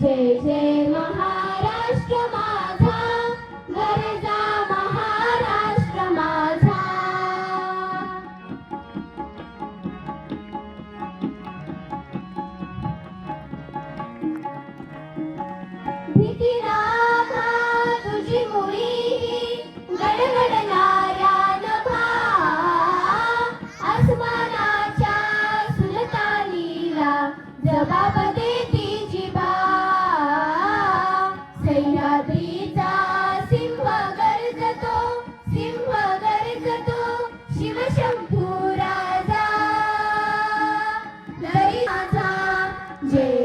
जय जय महाराष्ट्र माझा गरजा महाराष्ट्र माझा. भीती नाथा तुझी जबाबदे राजा लई राजा जय